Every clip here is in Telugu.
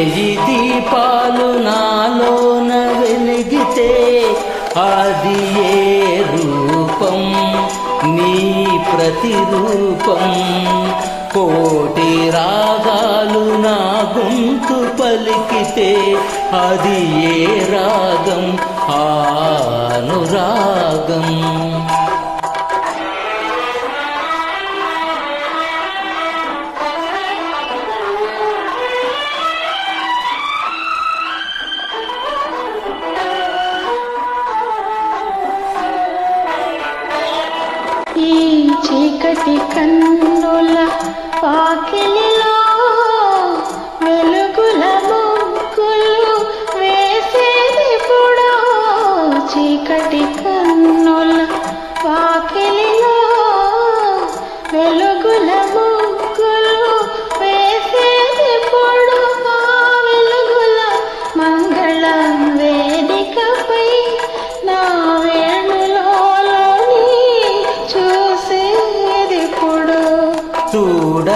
వేయి దీపాలు నాలోన వెలిగితే అది ఏ రూపం? నీ ప్రతిరూపం. కోటి రాగాలు నా గొంతు పలికితే అది ఏ రాగ? கட்டி கண்ணுல பாக்கிலே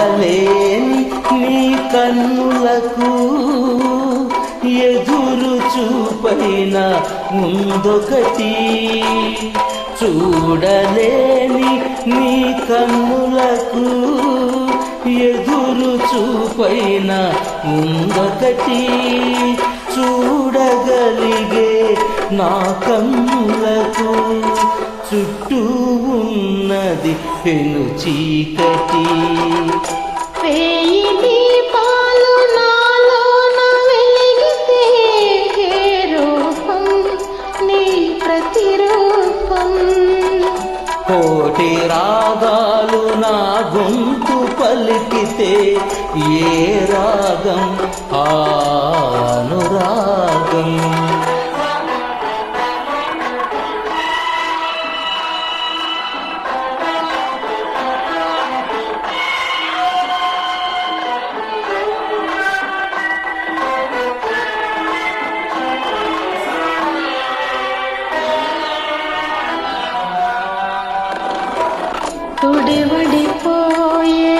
చూడలేని నీ కన్నులకు ఎదురు చూపైన ముందొకటి చూడలేని నీ కన్నులకు ఎదురు చూపైన ముందొకటి చూడగలిగే నా కన్నులకు చుట్టూ ఉన్నది పెను చీకటి. కోటి రాగాలు నా గొంతు పలికితే ఏ రాగం? అనురాగం. துடிவடி போயே.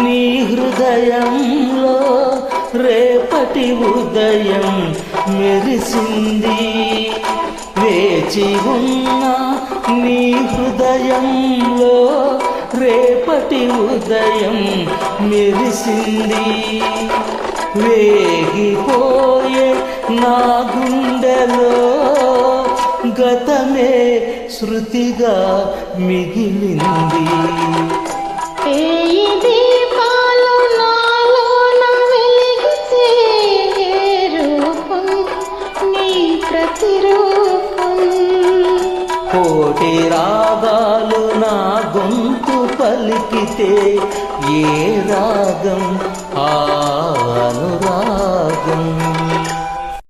నీ హృదయంలో రేపటి ఉదయం మెరిసింది. వేచి ఉన్న నీ హృదయంలో రేపటి ఉదయం మెరిసింది. వేగిపోయే నా గుండెలో గతమే శృతిగా మిగిలింది. కోటి రాగాలు నా గొంతు పలికితే ఏ రాగం? ఆ అనురాగం.